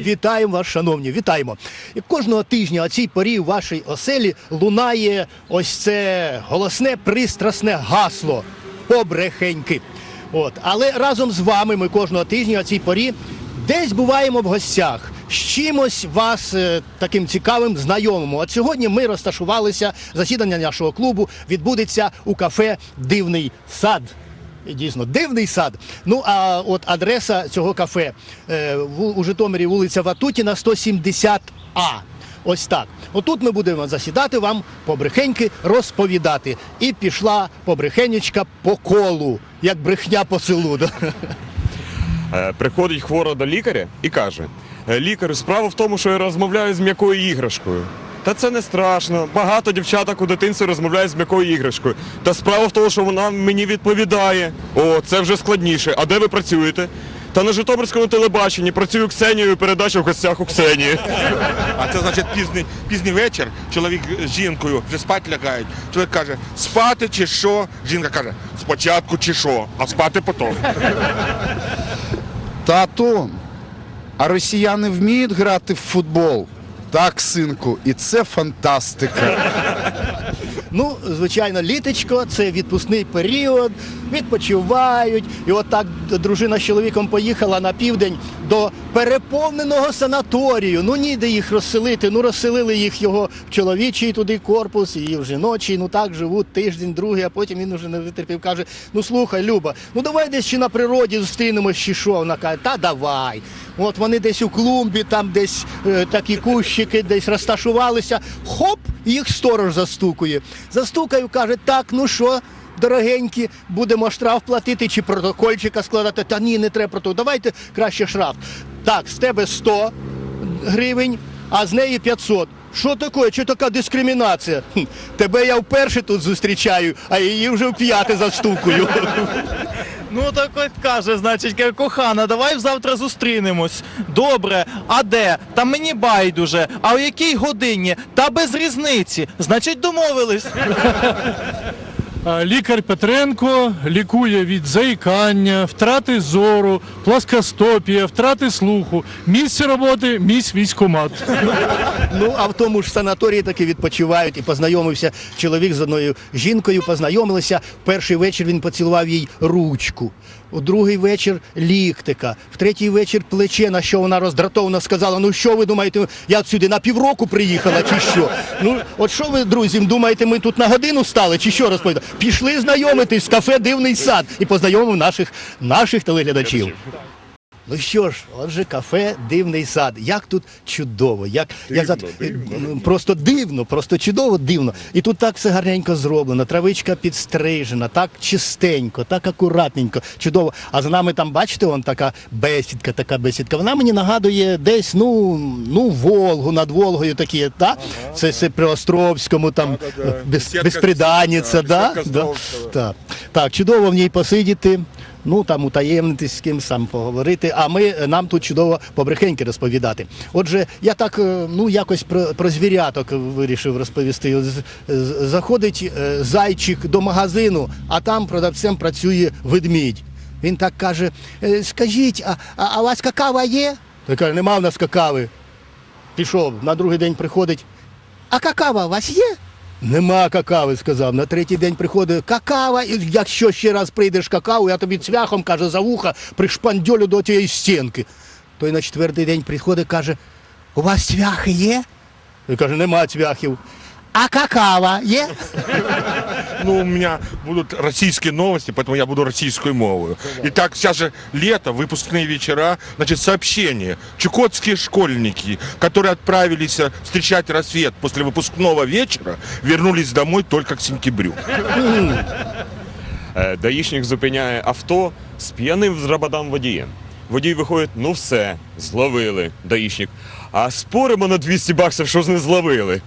Вітаємо вас, шановні, вітаємо. І кожного тижня о цій порі у вашій оселі лунає ось це голосне пристрасне гасло побрехеньки. От. Але разом з вами ми кожного тижня о цій порі десь буваємо в гостях. З чимось вас е, таким цікавим знайомимо. От сьогодні ми розташувалися, засідання нашого клубу відбудеться у кафе Дивний сад. Дійсно, дивний сад. Ну а от адреса цього кафе е, у Житомирі вулиця Ватутіна, 170А. Ось так. Отут ми будемо засідати вам побрехеньки розповідати. І пішла побрехенечка по колу, як брехня по селу. Е, Приходить хвора до лікаря і каже: «Е, лікар, справа в тому, що я розмовляю з м'якою іграшкою. Та це не страшно. Багато дівчаток у дитинстві розмовляють з м'якою іграшкою. Та справа в тому, що вона мені відповідає. О, це вже складніше. А де ви працюєте? Та на Житомирському телебаченні працюю Ксенією, передача в гостях у Ксенії. А це значить пізній, пізній вечір. Чоловік з жінкою вже спати лягають. Чоловік каже, спати чи що? Жінка каже, спочатку чи що, а спати потім. Тато, а росіяни вміють грати в футбол? Так, синку, і це фантастика. Ну, звичайно, літочко це відпускний період, відпочивають. І от так дружина з чоловіком поїхала на південь до переповненого санаторію. Ну ніде їх розселити. Ну розселили їх його в чоловічий туди корпус, і в жіночий. Ну так живуть тиждень, другий, а потім він уже не витерпів. Каже: Ну слухай, Люба, ну давай десь чи на природі зустрінемось, чи що. Вона каже, та давай. От вони десь у клумбі, там десь е, такі кущики, десь розташувалися. Хоп, їх сторож застукує. Застукаю, каже, так, ну що, дорогенькі, будемо штраф платити чи протокольчика складати. Та ні, не треба протокол. Давайте краще штраф. Так, з тебе 100 гривень, а з неї 500. Що таке? Чи така дискримінація? Тебе я вперше тут зустрічаю, а її вже вп'яте застукую. Ну так от каже, значить, каже, кохана, давай завтра зустрінемось. Добре, а де? Та мені байдуже. А о якій годині? Та без різниці. Значить, домовились. Лікар Петренко лікує від заїкання, втрати зору, пласкостопія, втрати слуху. Місце роботи місць військомат. Ну, а в тому ж санаторії таки відпочивають і познайомився чоловік з одною жінкою, познайомилися. Перший вечір він поцілував їй ручку. У другий вечір ліктика, в третій вечір плече, на що вона роздратовано сказала: Ну що ви думаєте, я сюди на півроку приїхала, чи що? Ну, от що ви, друзі, думаєте, ми тут на годину стали, чи що розповідати? Пішли знайомитись кафе Дивний сад і познайомив наших, наших телеглядачів. Ну що ж, отже, кафе Дивний сад. Як тут чудово, як я за Ну, просто дивно, просто чудово, дивно. І тут так все гарненько зроблено. Травичка підстрижена, так чистенько, так акуратненько, чудово. А за нами там, бачите, вон така бесідка, така бесідка. Вона мені нагадує десь, ну, ну, Волгу, над Волгою такі, так? Це, це при Островському, там без, безприданниця, да, да? бесідка Да? Островського. Так. так, чудово в ній посидіти. Ну там утаємнитись з ким сам поговорити. А ми нам тут чудово побрехеньки розповідати. Отже, я так е, ну якось про, про звіряток вирішив розповісти. Заходить е, зайчик до магазину, а там продавцем працює ведмідь. Він так каже: «Е, скажіть, а, а, а у вас какава є? Той каже, нема в нас какави. Пішов, на другий день приходить. А какава у вас є? Нема какави, сказав. На третій день приходить какава, і якщо ще раз прийдеш какаву, я тобі цвяхом, каже, за вуха пришпандьолю до тієї стінки. Той на четвертий день приходить, каже, у вас цвяхи є? Він каже, нема цвяхів. А какава є? Ну, у меня будут российские новости, поэтому я буду российской мовою. Итак, сейчас же лето, выпускные вечера, значит, сообщение. Чукотские школьники, которые отправились э, встречать рассвет после выпускного вечера, вернулись домой только к сентябрю. Е, Даїшник зупиняє авто з п'яним зрабадам водієм. Водій виходить, ну все, зловили, даїшник. А споримо на 200 баксів, що ж не зловили.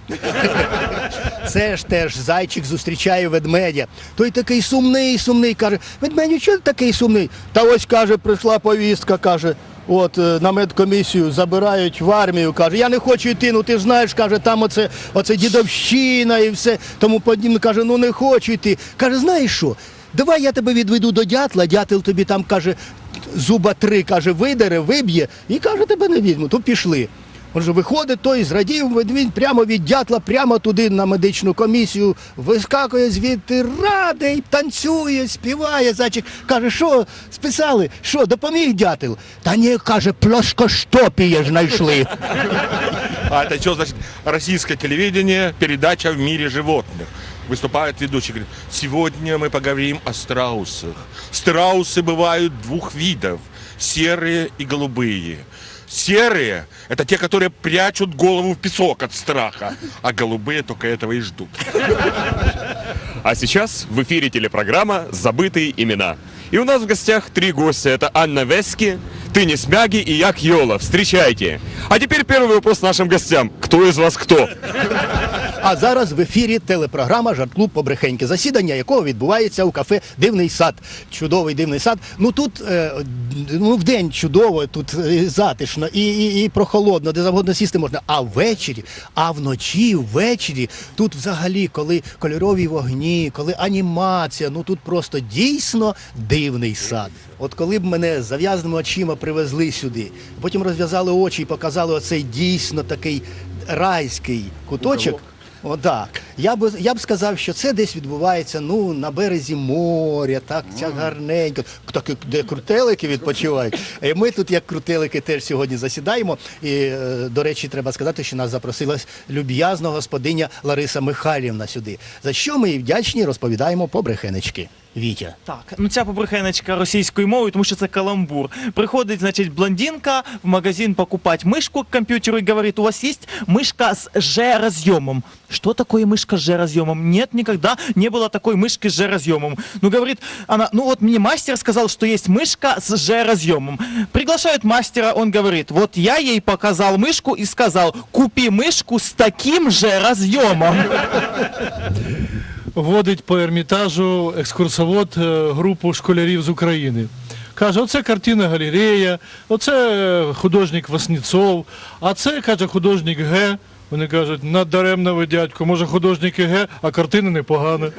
Це ж теж зайчик зустрічає ведмедя. Той такий сумний, сумний, каже, ведмедю, чого такий сумний? Та ось каже, прийшла повістка, каже. От е, на медкомісію забирають в армію, каже, я не хочу йти, ну ти ж знаєш, каже, там оце, оце дідовщина і все. Тому подібне каже, ну не хочу йти. Каже, знаєш що? Давай я тебе відведу до дятла, дятел тобі там каже, зуба три, каже, видере, виб'є, і каже, тебе не візьму, то пішли. Отже, виходить той, зрадів, він прямо від дятла, прямо туди на медичну комісію, вискакує звідти, радий, танцює, співає. Зайчик каже, що списали, що, допоміг дятел? Та ні, каже, плоскоштопіє ж знайшли. А это что значит? Российское телевидение, передача в мире животных. Выступает ведущий, говорит, сегодня мы поговорим о страусах. Страусы бывают двух видов, серые и голубые. Серые – это те, которые прячут голову в песок от страха, а голубые только этого и ждут. А сейчас в эфире телепрограмма «Забытые имена». И у нас в гостях три гостя. Это Анна Вески, Тынис Мяги и Як Йола. Встречайте. А теперь первый вопрос нашим гостям. Кто из вас кто? А зараз в ефірі телепрограма Жарт-клуб Побрехеньки, засідання якого відбувається у кафе Дивний сад. Чудовий дивний сад. Ну тут е, ну, в день чудово, тут е, затишно і, і, і прохолодно, де завгодно сісти можна. А ввечері, а вночі, ввечері, тут взагалі, коли кольорові вогні, коли анімація, ну тут просто дійсно дивний сад. От коли б мене зав'язаними очима привезли сюди, потім розв'язали очі і показали оцей дійсно такий райський куточок. Отак. Я б я б сказав, що це десь відбувається ну на березі моря, так ця гарненько, так де крутелики відпочивають. І ми тут, як крутелики, теж сьогодні засідаємо. І е, до речі, треба сказати, що нас запросила люб'язна господиня Лариса Михайлівна сюди. За що ми їй вдячні, розповідаємо по брехенечки. Вітя. Так, ну ця побрехеночка російською мовою, тому що це каламбур. Приходить, значить, блондинка в магазин покупать мышку к компьютеру и говорит, у вас есть мышка с Ж-разъемом. Что такое мышка с Ж-разъемом? Нет, никогда не было такой мышки с Ж-разъемом. Ну, говорит она, ну вот мне мастер сказал, что есть мышка с Ж-разъемом. Приглашают мастера, он говорит, вот я ей показал мышку и сказал, купи мышку с таким же разъемом. Водить по ермітажу екскурсовод е, групу школярів з України. Каже, оце картина галерея, оце е, художник Васніцов, а це, каже, художник Г. Вони кажуть, надаремно ви, дядько, може художник і Г, а картина непогана.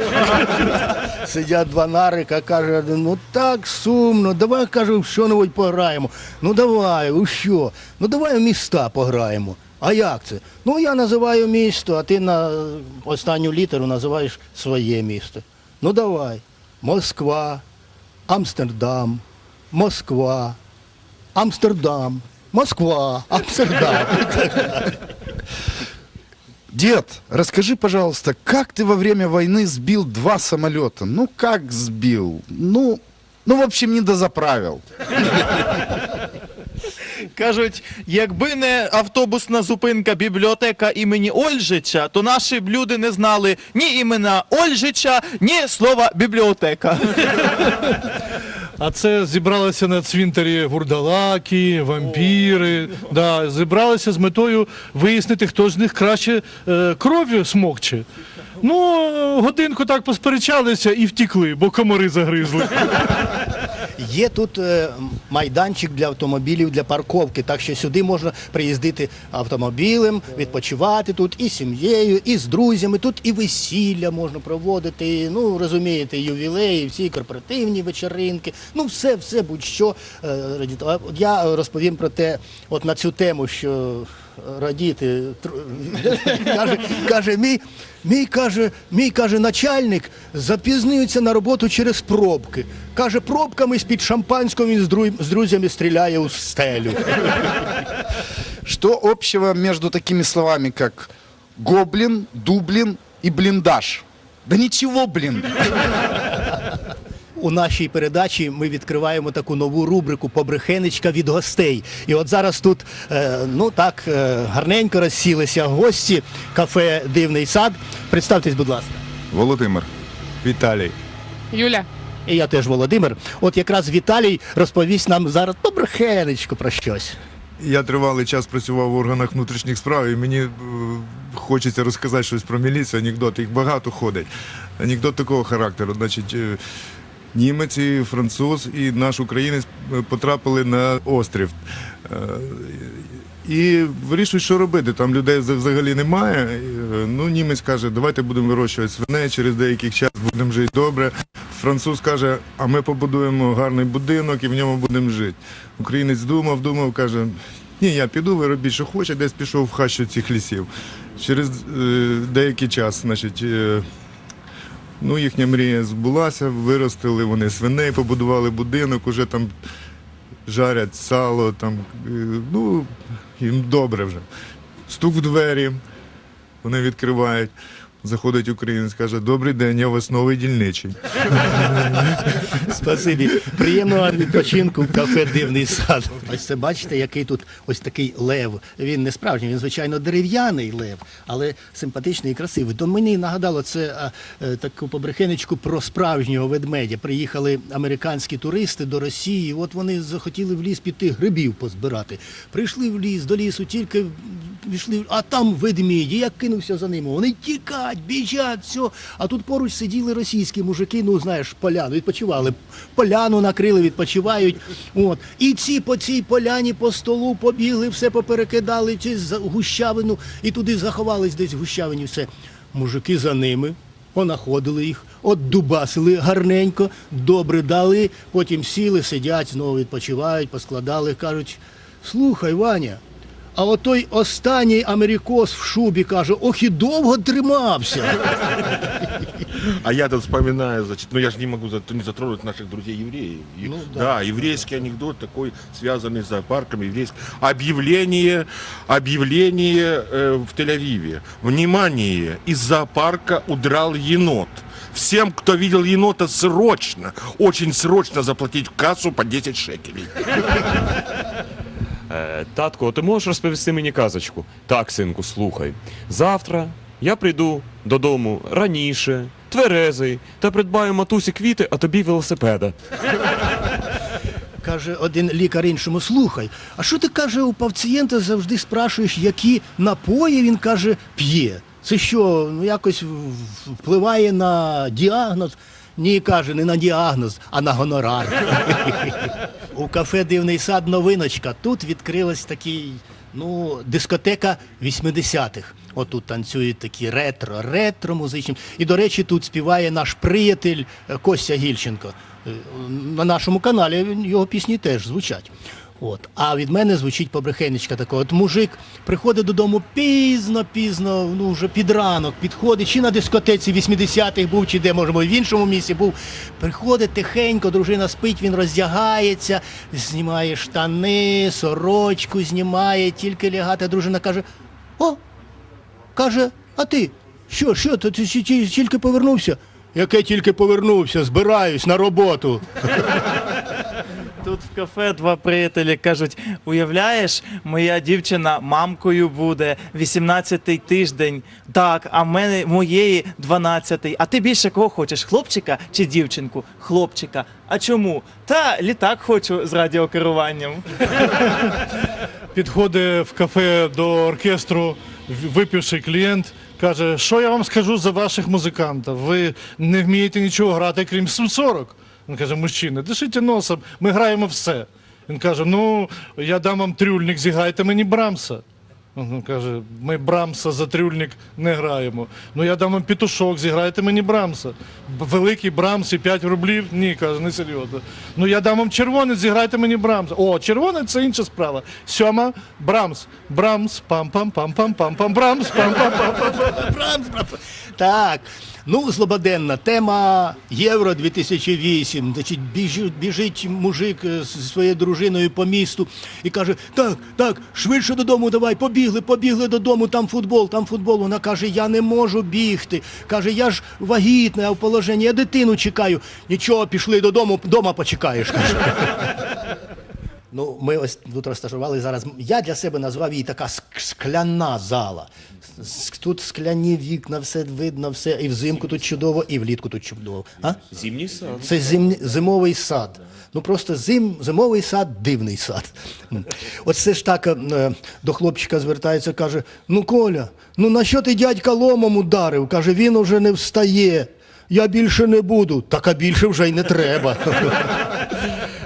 Сидять два нарика, каже, ну так сумно, давай каже, в що-небудь пограємо. Ну давай, у що? Ну давай в міста пограємо. А як це? Ну я називаю місто, а ти на останню літеру називаєш своє місто. Ну давай. Москва, Амстердам, Москва, Амстердам, Москва, Амстердам. Дед, расскажи, пожалуйста, как ты во время войны сбил два самолета? Ну, как сбил? Ну, ну, в общем, не дозаправил. Кажуть, якби не автобусна зупинка бібліотека імені Ольжича, то наші б люди не знали ні імена Ольжича, ні слова бібліотека. А це зібралися на цвінтарі вурдалаки, вампіри. Да, зібралися з метою вияснити, хто з них краще е, кров'ю смокче. Ну, годинку так посперечалися і втікли, бо комари загризли. Є тут е, майданчик для автомобілів для парковки, так що сюди можна приїздити автомобілем, відпочивати тут і сім'єю, і з друзями. Тут і весілля можна проводити. Ну розумієте, ювілеї, всі корпоративні вечеринки. Ну все, все будь-що. е, Я розповім про те, от на цю тему, що радіти каже, каже, мій, мій каже, мій каже, начальник запізнюється на роботу через пробки. Каже, пробками з-під шампанського він з, дру- з друзями стріляє у стелю. Что общего между такими словами, как гоблин, дублин и блиндаж? Да ничего, блин. У нашій передачі ми відкриваємо таку нову рубрику Побрехенечка від гостей. І от зараз тут е, ну так е, гарненько розсілися гості кафе Дивний сад. Представтесь, будь ласка. Володимир. Віталій. Юля. І я теж Володимир. От якраз Віталій розповість нам зараз побрехенечку про щось. Я тривалий час працював в органах внутрішніх справ, і мені е, хочеться розказати щось про міліцію, анекдот. Їх багато ходить. Анекдот такого характеру. Значить, німець, і француз і наш українець е, потрапили на острів. Е, І вирішують, що робити. Там людей взагалі немає. Е, Ну, німець каже, давайте будемо вирощувати свиней, через деякий час будемо жити добре. француз каже, а ми побудуємо гарний будинок і в ньому будемо жити. Українець думав, думав, каже, ні, я піду, ви робіть, що хочете, десь пішов в хащу цих лісів. Через е, деякий час, значить, е, ну, їхня мрія збулася, виростили вони свиней, побудували будинок, уже там жарять сало, там, е, ну, їм добре вже. Стук в двері, вони відкривають. Заходить українець, каже, добрий день, я у вас новий дільничий. Спасибі. Приємного відпочинку в кафе Дивний сад. Ось це бачите, який тут ось такий лев. Він не справжній, він звичайно дерев'яний лев, але симпатичний і красивий. То мені нагадало це а, е, таку побрехенечку про справжнього ведмедя. Приїхали американські туристи до Росії. От вони захотіли в ліс піти грибів позбирати. Прийшли в ліс, до лісу, тільки пішли, а там ведмеді. Я кинувся за ними. Вони тікать, біжать, все. А тут поруч сиділи російські мужики, ну знаєш, поляну, відпочивали. Поляну накрили, відпочивають. От. І ці по цій поляні по столу побігли, все поперекидали через гущавину і туди заховались десь в гущавині. Все. Мужики за ними. Понаходили їх, от дубасили гарненько, добре дали, потім сіли, сидять, знову відпочивають, поскладали, кажуть: слухай, Ваня, а от той останній америкос в шубі каже, ох і довго тримався. А я тут вспоминаю, значит, ну я же не могу за- не затронуть наших друзей евреев. И- Ну, да. да. еврейский анекдот такой, связанный с зоопарком, еврейский. Объявление, объявление э, в Тель-Авиве. Внимание, из зоопарка удрал енот. Всем, кто видел енота, срочно, очень срочно заплатить в кассу по 10 шекелей. Е, татко, ти можеш розповісти мені казочку? Так, синку, слухай. Завтра я прийду додому раніше, тверезий, та придбаю матусі квіти, а тобі велосипеда. Каже один лікар іншому, слухай, а що ти каже, у пацієнта завжди спрашуєш, які напої він каже п'є? Це що, ну якось впливає на діагноз? Ні, каже, не на діагноз, а на гонорар. У кафе Дивний сад новиночка. Тут відкрилась такий, ну, дискотека 80-х. Отут танцюють такі ретро, ретро музичні. І, до речі, тут співає наш приятель е, Костя Гільченко. Е, На нашому каналі його пісні теж звучать. От. А від мене звучить побрехенечка така. От мужик приходить додому пізно, пізно, ну вже під ранок, підходить, чи на дискотеці 80-х був, чи де, може, в іншому місці був. Приходить тихенько, дружина спить, він роздягається, знімає штани, сорочку знімає, тільки лягати. Дружина каже: О, каже, а ти? Що, що, то ти ті- ті- тільки повернувся? Яке тільки повернувся, збираюсь на роботу. Тут в кафе два приятелі кажуть: уявляєш, моя дівчина мамкою буде 18-й тиждень. Так, а в мене моєї 12-й. А ти більше кого хочеш? Хлопчика чи дівчинку? Хлопчика. А чому? Та літак хочу з радіокеруванням. Підходить в кафе до оркестру в- випивший клієнт, каже, що я вам скажу за ваших музикантів? Ви не вмієте нічого грати, крім 40. Він каже, мужчина, дишите носом, ми граємо все. Він каже, ну, я дам вам трюльник, зіграйте мені Брамса. Він каже, ми Брамса за трюльник не граємо. Ну я дам вам пітушок, зіграйте мені Брамса. Великий Брамс і 5 рублів. Ні, каже, не серйозно. Ну я дам вам червоний, зіграйте мені Брамса. О, червоний це інша справа. Сьома Брамс. Брамс, пам-пам-пам-пам-пам-пам, Брамс, пам-пам-пам-пам. Брамс, брамс. Так. Ну, злободенна тема Євро 2008. Значить, біжить, біжить мужик е, зі своєю дружиною по місту і каже: Так, так, швидше додому давай, побігли, побігли додому, там футбол, там футбол. Вона каже, я не можу бігти. Каже, я ж вагітна, я в положенні, я дитину чекаю. Нічого, пішли додому, дома почекаєш. Каже. Ну, ми ось тут розташували зараз. Я для себе назвав її така скляна зала. Тут скляні вікна, все видно, все. І взимку тут чудово, і влітку тут чудово. А? Зімній сад. Це зим, зимовий сад. Ну просто зим, зимовий сад, дивний сад. Оце ж так е, до хлопчика звертається, каже: Ну, Коля, ну на що ти дядька ломом ударив? Каже, він уже не встає. Я більше не буду. Так а більше вже й не треба.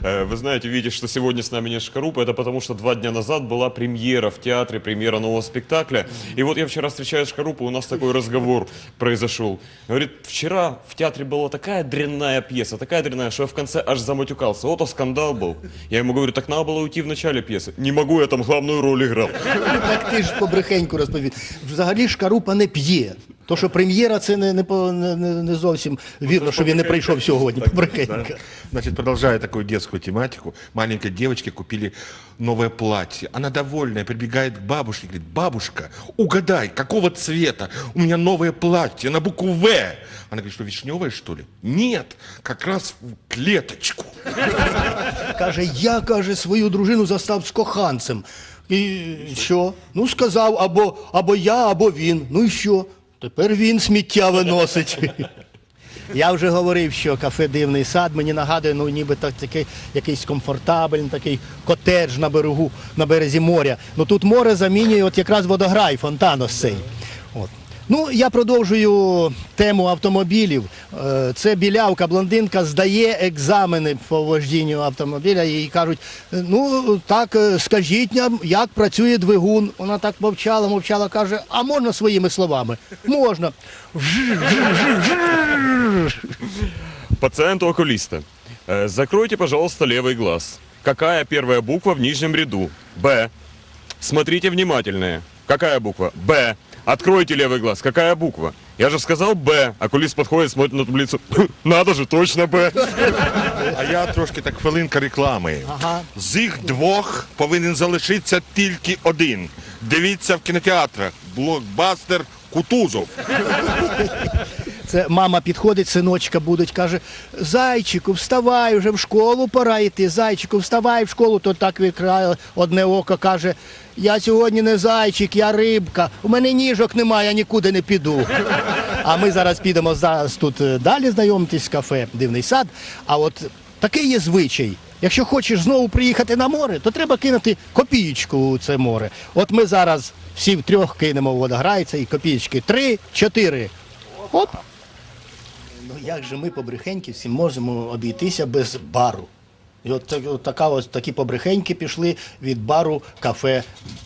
Э, Вы знаете, видите, что сегодня с нами нет Шкарупа, это потому что два дня назад была премьера в театре, премьера нового спектакля. И вот я вчера встречаю Шкарупа, у нас такой разговор произошел. Говорит, вчера в театре была такая дрянная пьеса, такая дрянная, что я в конце аж заматюкался. Вот а скандал был. Я ему говорю, так надо было уйти в начале пьесы. Не могу, я там главную роль играл. Так ти ж побрехеньку розповів. Взагалі Шкарупа не п'є. То, що прем'єра, це не, не, не, не зовсім вірно, що він не прийшов сьогодні. Побрехенька. Значит, продолжая такую детскую тематику, маленькой девочке купили новое платье. Она довольная прибегает к бабушке, говорит, бабушка, угадай, какого цвета? У меня новое платье на букву В. Она говорит, что вишневое, что ли? Нет, как раз в клеточку. Каже, я каже, свою дружину застав з коханцем. І що? Ну, сказав, або, або я, або він. Ну і що? Тепер він сміття виносить. Я вже говорив, що кафе Дивний сад мені нагадує, ну ніби так, такий якийсь комфортабельний, такий котедж на берегу, на березі моря. Ну тут море замінює от якраз водограй, фонтан ось цей. От. Ну, я продовжую тему автомобілів. Е, Це білявка, блондинка здає екзамени по вождінню автомобіля і кажуть, «Е, ну так е, скажіть нам, як працює двигун. Вона так мовчала, мовчала, каже, а можна своїми словами? Можна. Пациенту окулиста. Э, Закройте, пожалуйста, левый глаз. Какая первая буква в нижнем ряду? Б. Смотрите внимательнее. Какая буква? Б. Откройте левый глаз. Какая буква? Я же сказал Б. Окулист подходит, смотрит на таблицу. Надо же, точно Б. А я трошки так хвилинка реклами. Ага. З їх двох повинен залишитися тільки один. Дивіться в кінотеатрах. Блокбастер Кутузов. Це мама підходить, синочка будуть, каже: Зайчику, вставай, вже в школу пора йти. Зайчику, вставай в школу. То так відкрає одне око, каже: Я сьогодні не зайчик, я рибка. У мене ніжок немає, я нікуди не піду. А ми зараз підемо зараз тут е, далі знайомитись кафе Дивний сад. А от такий є звичай. Якщо хочеш знову приїхати на море, то треба кинути копієчку у це море. От ми зараз всі втрьох кинемо в водограйця і копієчки. Три, чотири. Оп. Ну як же ми побрехеньківці можемо обійтися без бару? І от, от така ось такі побрехеньки пішли від бару кафе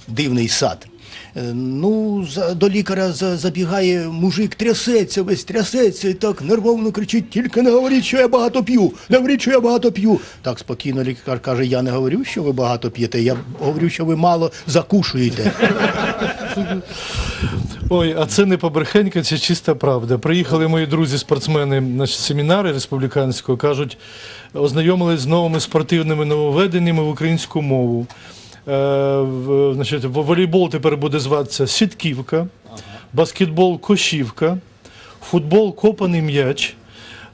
Дивний сад. Е, Ну, за, до лікаря за, забігає мужик, трясеться, весь трясеться і так нервовно кричить, тільки не говоріть, що я багато п'ю, не говоріть, що я багато п'ю. Так спокійно лікар каже, я не говорю, що ви багато п'єте, я говорю, що ви мало закушуєте. Ой, а це не побрехенька, це чиста правда. Приїхали мої друзі-спортсмени на семінари республіканського, кажуть, ознайомились з новими спортивними нововведеннями в українську мову. Е, значить, волейбол тепер буде зватися сітківка, баскетбол кошівка, футбол копаний м'яч.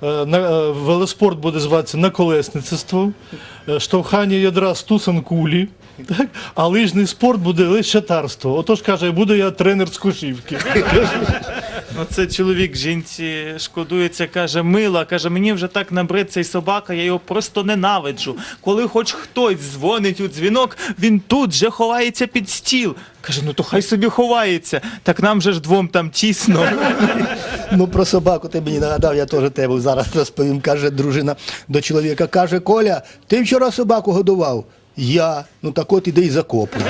Е, На, е, велоспорт буде зватися наколесництво, е, штовхання ядра стусан кулі, так? а лижний спорт буде лещатарство. Отож каже, буду я тренер з кошівки. Ну, це чоловік жінці шкодується, каже, мила, каже, мені вже так набрид цей собака, я його просто ненавиджу. Коли хоч хтось дзвонить у дзвінок, він тут же ховається під стіл. Каже, ну то хай собі ховається. Так нам же ж двом там тісно. Ну, про собаку ти мені нагадав, я теж тебе зараз розповім. Каже дружина до чоловіка, каже, Коля, ти вчора собаку годував? Я. Ну так от іди і закопуй.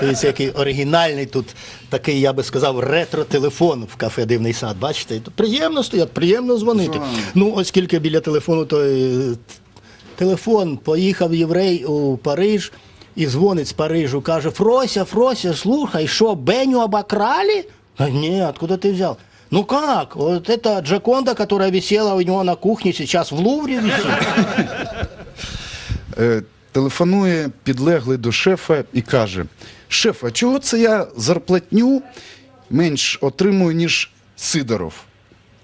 Дивіться, який оригінальний тут такий, я би сказав, ретро-телефон в кафе Дивний сад. Бачите? Тут приємно стоять, приємно дзвонити. Ну, оскільки біля телефону, то е, телефон поїхав єврей у Париж. І дзвонить з Парижу, каже: Фрося, Фрося, слухай, що, Беню обокрали? А нет, откуда ты взял? Ну как? Вот эта Джаконда, которая висела у него на кухне, сейчас в Лувре висит. Е, телефонує підлеглий до шефа і каже: Шеф, чого це я зарплатню менш отримую, ніж Сидоров?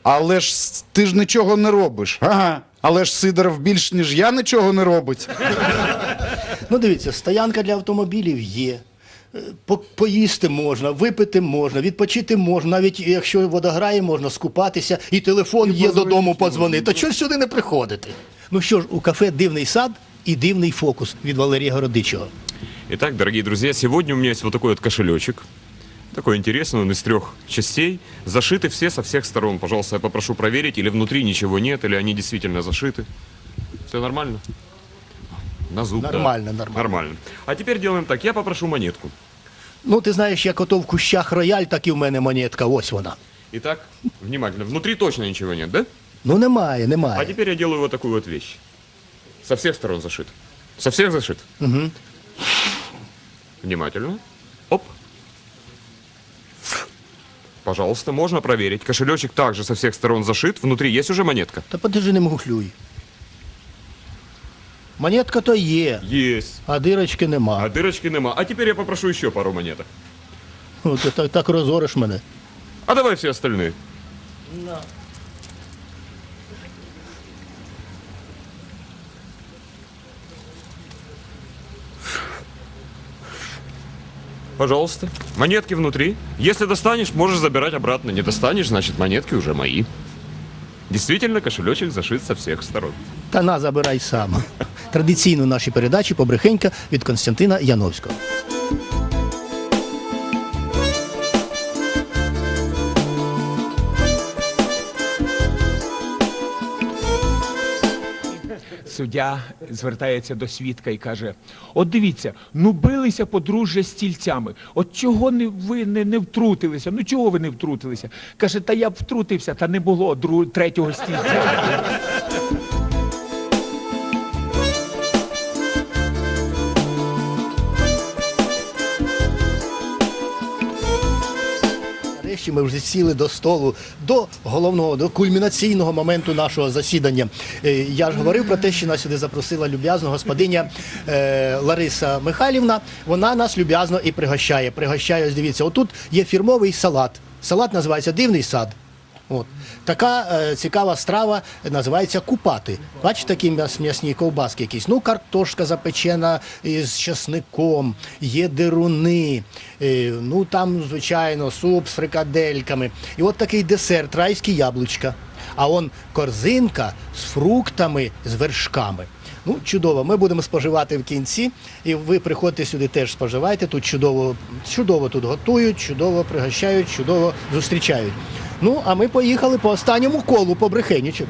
Але ж ти ж нічого не робиш. Ага. Але ж Сидоров більш, ніж я нічого не робить. Ну дивіться, стоянка для автомобілів є. Е, по- Поїсти можна, випити можна, відпочити можна, навіть якщо водограє, можна скупатися, і телефон є додому подзвонити. То чого сюди не приходити? Ну що ж, у кафе дивний сад і дивний фокус від Валерія Городичого. Итак, дорогие друзья, сегодня у меня есть вот такой вот кошелечек. Такой интересный, он из трех частей. Зашиты все со всех сторон. Пожалуйста, я попрошу проверить, или внутри ничего нет, или они действительно зашиты. Все нормально? На зуб, да. Нормально, нормально. Нормально. А теперь делаем так. Я попрошу монетку. Ну, ти знаєш, як ото в кущах рояль, так і в мене монетка. Ось вона. Итак, внимательно. Внутри точно ничего нет, да? Ну немає, А немає. теперь я делаю вот такую вот вещь. Со всех сторон зашит. Со всех зашит. Угу. Внимательно. Оп. Пожалуйста, можно проверить. Кошелечек также со всех сторон зашит. Внутри есть уже монетка? Та подержи не мухлюй. Монетка то є, Есть. а дирочки нема. А дырочки нема. А теперь я попрошу еще пару монеток. Ну, ти так, так розориш мене. А давай все остальные. Пожалуйста, монетки внутри. Если достанешь, можешь забирать обратно. Не достанешь, значит монетки уже мои. Действительно, кошелечек зашит со всех сторон. Та на, забирай сам. Традиційно наші передачі побрехенька від Константина Яновського. Суддя звертається до свідка і каже: От дивіться, ну билися подружжя стільцями. От чого не ви не, не втрутилися? Ну чого ви не втрутилися? Каже, та я б втрутився, та не було друг, третього стільця. Нарешті ми вже сіли до столу, до головного, до кульмінаційного моменту нашого засідання. Е, Я ж говорив про те, що нас сюди запросила люб'язна господиня е, Лариса Михайлівна. Вона нас люб'язно і пригощає. Пригощає, ось дивіться, отут є фірмовий салат. Салат називається Дивний сад. От. Така е, цікава страва називається купати. Бачите, такі м'яс, м'ясні ковбаски якісь. Ну, картошка запечена із часником, є дируни, е, ну там, звичайно, суп з фрикадельками. І от такий десерт, райські яблучка. А он корзинка з фруктами, з вершками. Ну, чудово. Ми будемо споживати в кінці. І ви приходьте сюди теж споживайте. Тут чудово, чудово тут готують, чудово пригощають, чудово зустрічають. Ну, а ми поїхали по останньому колу по Брехенічок.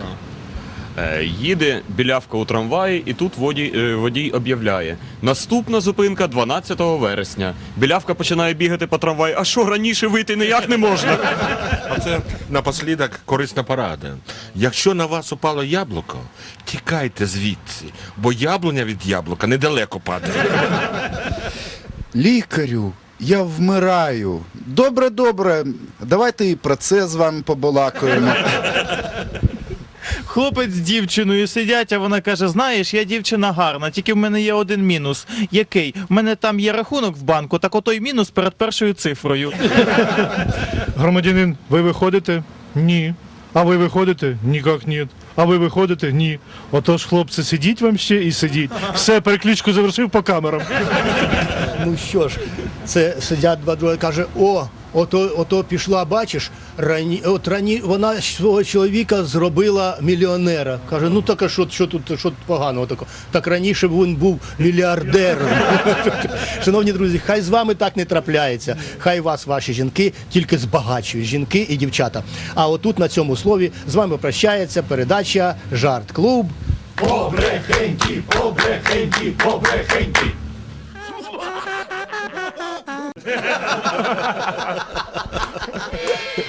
Е, їде білявка у трамваї, і тут водій, е, водій об'являє: наступна зупинка 12 вересня. Білявка починає бігати по трамваю. А що раніше вийти ніяк не можна? А це напослідок корисна порада. Якщо на вас упало яблуко, тікайте звідси, бо яблуня від яблука недалеко падає. Лікарю, я вмираю. Добре, добре. Давайте і про це з вами побалакаємо. Хлопець з дівчиною сидять, а вона каже: Знаєш, я дівчина гарна, тільки в мене є один мінус. Який? В мене там є рахунок в банку, так отой мінус перед першою цифрою. Громадянин, ви виходите? Ні. А ви виходите? Нікак ні. А ви виходите? Ні. Отож, хлопці, сидіть вам ще і сидіть. Все, перекличку завершив по камерам. Ну що ж, це сидять два друге, каже: о, ото, ото пішла, бачиш, рані, от рані, вона свого чоловіка зробила мільйонера. Каже, ну так а що, що тут що тут поганого такого? Так раніше він був мільярдером. Шановні друзі, хай з вами так не трапляється. Хай вас, ваші жінки, тільки збагачують, жінки і дівчата. А отут на цьому слові з вами прощається передача Жарт Клуб. Побрехеньки, побрехеньки, побрехеньки. Yeah.